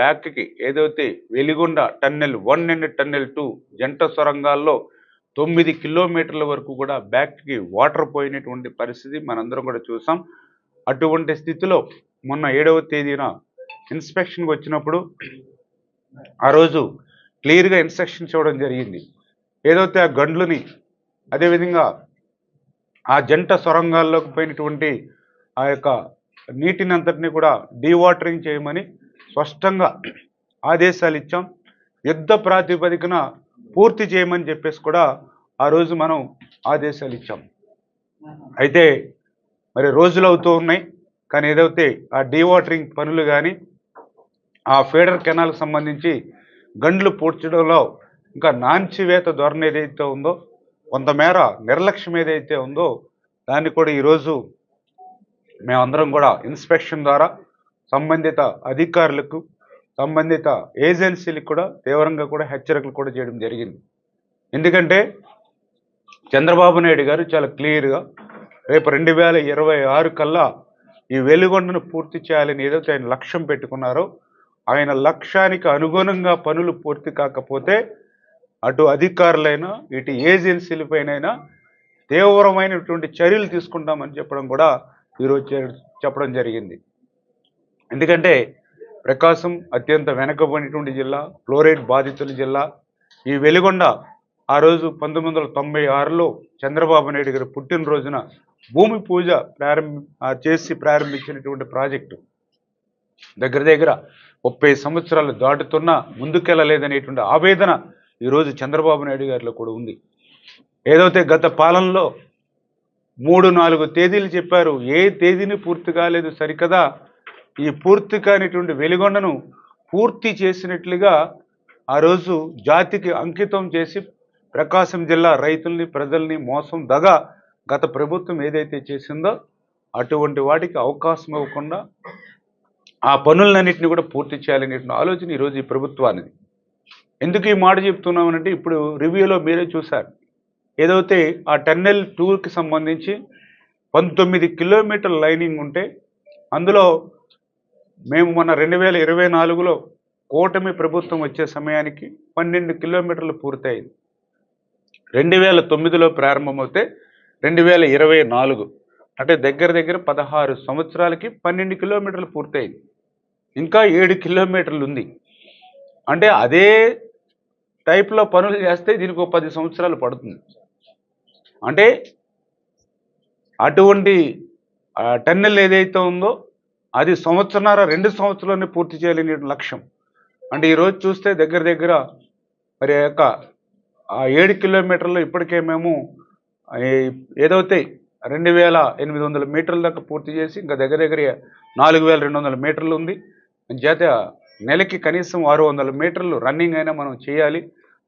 బ్యాక్కి ఏదైతే Veligonda tunnel one and tunnel two జంట సొరంగాల్లో తొమ్మిది కిలోమీటర్ల వరకు కూడా బ్యాక్కి వాటర్ పోయినటువంటి పరిస్థితి మనందరం కూడా చూసాం. అటువంటి స్థితిలో మొన్న ఏడవ తేదీన ఇన్స్పెక్షన్కి వచ్చినప్పుడు ఆ రోజు క్లియర్గా ఇన్స్ట్రక్షన్స్ ఇవ్వడం జరిగింది. ఏదైతే ఆ గండ్లని అదేవిధంగా ఆ జంట సొరంగాల్లోకి పోయినటువంటి ఆ యొక్క నీటిని అంతటిని కూడా డీవాటరింగ్ చేయమని స్పష్టంగా ఆదేశాలు ఇచ్చాం. యుద్ధ ప్రాతిపదికన పూర్తి చేయమని చెప్పేసి కూడా ఆ రోజు మనం ఆదేశాలు ఇచ్చాం. అయితే మరి రోజులు అవుతూ ఉన్నాయి. కానీ ఏదైతే ఆ డీవాటరింగ్ పనులు కానీ ఆ ఫీడర్ కెనాల్కి సంబంధించి గండ్లు పూడ్చడంలో ఇంకా నాంచివేత ధోరణి ఏదైతే ఉందో కొంతమేర నిర్లక్ష్యం ఏదైతే ఉందో దాన్ని కూడా ఈరోజు మేమందరం కూడా ఇన్స్పెక్షన్ ద్వారా సంబంధిత అధికారులకు సంబంధిత ఏజెన్సీలకు కూడా తీవ్రంగా కూడా హెచ్చరికలు కూడా చేయడం జరిగింది. ఎందుకంటే చంద్రబాబు నాయుడు గారు చాలా క్లియర్గా రేపు రెండు వేల ఇరవై ఆరు కల్లా ఈ వెలుగొండను పూర్తి చేయాలని ఏదైతే ఆయన లక్ష్యం పెట్టుకున్నారో ఆయన లక్ష్యానికి అనుగుణంగా పనులు పూర్తి కాకపోతే అటు అధికారులైనా ఇటు ఏజెన్సీలపైనైనా తీవ్రమైనటువంటి చర్యలు తీసుకుంటామని చెప్పడం కూడా ఈరోజు చే- చెప్పడం జరిగింది. ఎందుకంటే ప్రకాశం అత్యంత వెనకబడినటువంటి జిల్లా ఫ్లోరైడ్ బాధితుల జిల్లా. ఈ వెలుగొండ ఆ రోజు పంతొమ్మిది వందల తొంభై ఆరులో చంద్రబాబు నాయుడు గారు పుట్టినరోజున భూమి పూజ ప్రారంభ చేసి ప్రారంభించినటువంటి ప్రాజెక్టు. దగ్గర దగ్గర ముప్పై సంవత్సరాలు దాటుతున్నా ముందుకెళ్ళలేదనేటువంటి ఆవేదన ఈరోజు చంద్రబాబు నాయుడు గారిలో కూడా ఉంది. ఏదైతే గత పాలనలో మూడు నాలుగు తేదీలు చెప్పారు ఏ తేదీని పూర్తి కాలేదు సరికదా ఈ పూర్తి కానిటువంటి వెలిగొండను పూర్తి చేసినట్లుగా ఆ రోజు జాతికి అంకితం చేసి ప్రకాశం జిల్లా రైతుల్ని ప్రజల్ని మోసం దగ గత ప్రభుత్వం ఏదైతే చేసిందో అటువంటి వాటికి అవకాశం ఇవ్వకుండా ఆ పనులన్నింటినీ కూడా పూర్తి చేయాలనేటువంటి ఆలోచన ఈరోజు ఈ ప్రభుత్వానికి ఎందుకు ఈ మాట చెప్తున్నామనంటే ఇప్పుడు రివ్యూలో మీరే చూశారు. ఏదైతే ఆ టన్నెల్ టూర్కి సంబంధించి పంతొమ్మిది కిలోమీటర్ లైనింగ్ ఉంటే అందులో మేము మొన్న రెండు వేల ఇరవై నాలుగులో కూటమి ప్రభుత్వం వచ్చే సమయానికి పన్నెండు కిలోమీటర్లు పూర్తయింది. రెండు వేల తొమ్మిదిలో ప్రారంభమవుతే రెండు వేల ఇరవై నాలుగు అంటే దగ్గర దగ్గర పదహారు సంవత్సరాలకి పన్నెండు కిలోమీటర్లు పూర్తయింది. ఇంకా ఏడు కిలోమీటర్లు ఉంది. అంటే అదే టైప్లో పనులు చేస్తే దీనికి ఒక పది సంవత్సరాలు పడుతుంది. అంటే అటువంటి ఆ, టన్నెల్ ఏదైతే ఉందో అది సంవత్సరన్నర రెండు సంవత్సరాలని పూర్తి చేయాలనే లక్ష్యం. అంటే ఈరోజు చూస్తే దగ్గర దగ్గర మరి యొక్క ఆ ఏడు కిలోమీటర్లు ఇప్పటికే మేము ఏదైతే రెండు వేల ఎనిమిది వందల మీటర్ల దాకా పూర్తి చేసి ఇంకా దగ్గర దగ్గర నాలుగు వేల రెండు వందల మీటర్లు ఉంది. చేత నెలకి కనీసం ఆరు వందల మీటర్లు రన్నింగ్ అయినా మనం చేయాలి.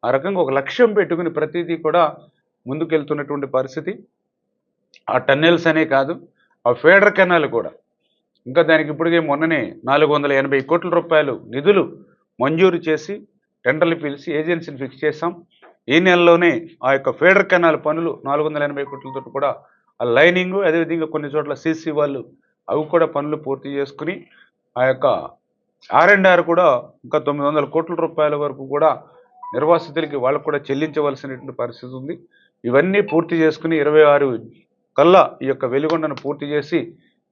ఆ రకంగా ఒక లక్ష్యం పెట్టుకుని ప్రతిదీ కూడా ముందుకెళ్తున్నటువంటి పరిస్థితి. ఆ టన్నెల్స్ అనే కాదు ఆ ఫేడర్ కెనాల్ కూడా. ఇంకా దానికి ఇప్పటికే మొన్ననే నాలుగు వందల ఎనభై కోట్ల రూపాయలు నిధులు మంజూరు చేసి టెండర్లు పిలిచి ఏజెన్సీని ఫిక్స్ చేశాం. ఈ నెలలోనే ఆ యొక్క ఫేడర్ కెనాల్ పనులు నాలుగు వందల ఎనభై కోట్లతో కూడా ఆ లైనింగ్ అదేవిధంగా కొన్ని చోట్ల సీసీ వాళ్ళు అవి కూడా పనులు పూర్తి చేసుకుని ఆ యొక్క ఆర్ అండ్ ఆర్ కూడా ఇంకా తొమ్మిది వందల కోట్ల రూపాయల వరకు కూడా నిర్వాసితులకి వాళ్ళకు కూడా చెల్లించవలసినటువంటి పరిస్థితి ఉంది. ఇవన్నీ పూర్తి చేసుకుని ఇరవై ఆరు కల్లా ఈ యొక్క వెలుగొండను పూర్తి చేసి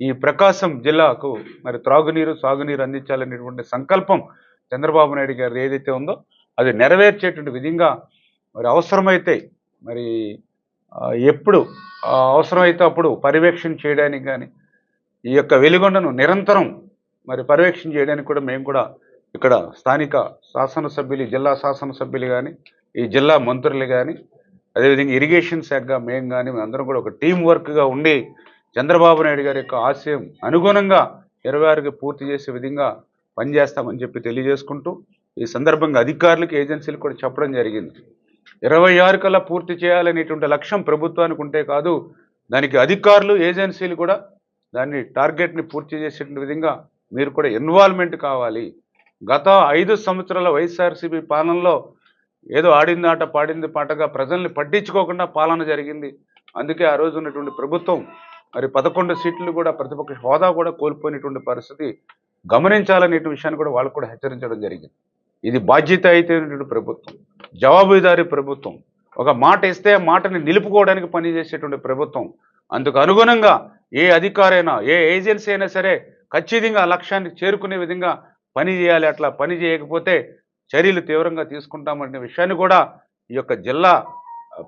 ఈ ప్రకాశం జిల్లాకు మరి త్రాగునీరు సాగునీరు అందించాలనేటువంటి సంకల్పం చంద్రబాబు నాయుడు గారు ఏదైతే ఉందో అది నెరవేర్చేటువంటి విధంగా మరి అవసరమైతే మరి ఎప్పుడు అవసరమైతే అప్పుడు పర్యవేక్షణ చేయడానికి కానీ ఈ యొక్క వెలుగొండను నిరంతరం మరి పర్యవేక్షణ చేయడానికి కూడా మేము కూడా ఇక్కడ స్థానిక శాసనసభ్యులు జిల్లా శాసనసభ్యులు కానీ ఈ జిల్లా మంత్రులు కానీ అదేవిధంగా ఇరిగేషన్ శాఖ మేము కానీ అందరం కూడా ఒక టీం వర్క్గా ఉండి చంద్రబాబు నాయుడు గారి యొక్క ఆశయం అనుగుణంగా ఇరవై ఆరుకి పూర్తి చేసే విధంగా పనిచేస్తామని చెప్పి తెలియజేసుకుంటూ ఈ సందర్భంగా అధికారులకు ఏజెన్సీలకు కూడా చెప్పడం జరిగింది. ఇరవై ఆరు కల్లా పూర్తి చేయాలనేటువంటి లక్ష్యం ప్రభుత్వానికి ఉంటే కాదు దానికి అధికారులు ఏజెన్సీలు కూడా దాన్ని టార్గెట్ని పూర్తి చేసేటువంటి విధంగా మీరు కూడా ఇన్వాల్వ్మెంట్ కావాలి. గత ఐదు సంవత్సరాల వైఎస్ఆర్సీపీ పాలనలో ఏదో ఆడింది ఆట పాడింది పాటగా ప్రజల్ని పట్టించుకోకుండా పాలన జరిగింది. అందుకే ఆ రోజు ఉన్నటువంటి ప్రభుత్వం మరి పదకొండు సీట్లు కూడా ప్రతిపక్ష హోదా కూడా కోల్పోయినటువంటి పరిస్థితి గమనించాలనే విషయాన్ని కూడా వాళ్ళు కూడా హెచ్చరించడం జరిగింది. ఇది బాధ్యత అయితే ప్రభుత్వం జవాబుదారీ ప్రభుత్వం. ఒక మాట ఇస్తే మాటని నిలుపుకోవడానికి పనిచేసేటువంటి ప్రభుత్వం. అందుకు అనుగుణంగా ఏ అధికారైనా ఏ ఏజెన్సీ అయినా సరే ఖచ్చితంగా ఆ లక్ష్యాన్ని చేరుకునే విధంగా పని చేయాలి. అట్లా పని చేయకపోతే చర్యలు తీవ్రంగా తీసుకుంటామనే విషయాన్ని కూడా ఈ యొక్క జిల్లా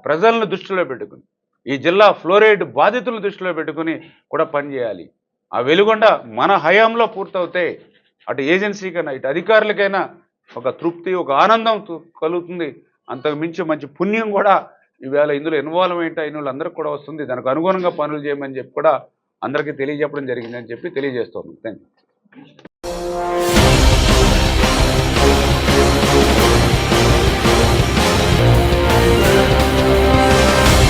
ప్రజలను దృష్టిలో పెట్టుకుని ఈ జిల్లా ఫ్లోరైడ్ బాధితులు దృష్టిలో పెట్టుకుని కూడా పనిచేయాలి ఆ వెలుగొండ మన హయాంలో పూర్తవుతే అటు ఏజెన్సీకైనా ఇటు అధికారులకైనా ఒక తృప్తి ఒక ఆనందం తు- కలుగుతుంది. అంతకు మించి మంచి పుణ్యం కూడా ఈవేళ ఇందులో ఇన్వాల్వ్మెంట్ అయిన వాళ్ళందరికీ కూడా వస్తుంది. దానికి అనుగుణంగా పనులు చేయమని చెప్పి కూడా అందరికీ తెలియజెప్పడం జరిగిందని చెప్పి తెలియజేస్తున్నాం థ్యాంక్ యూ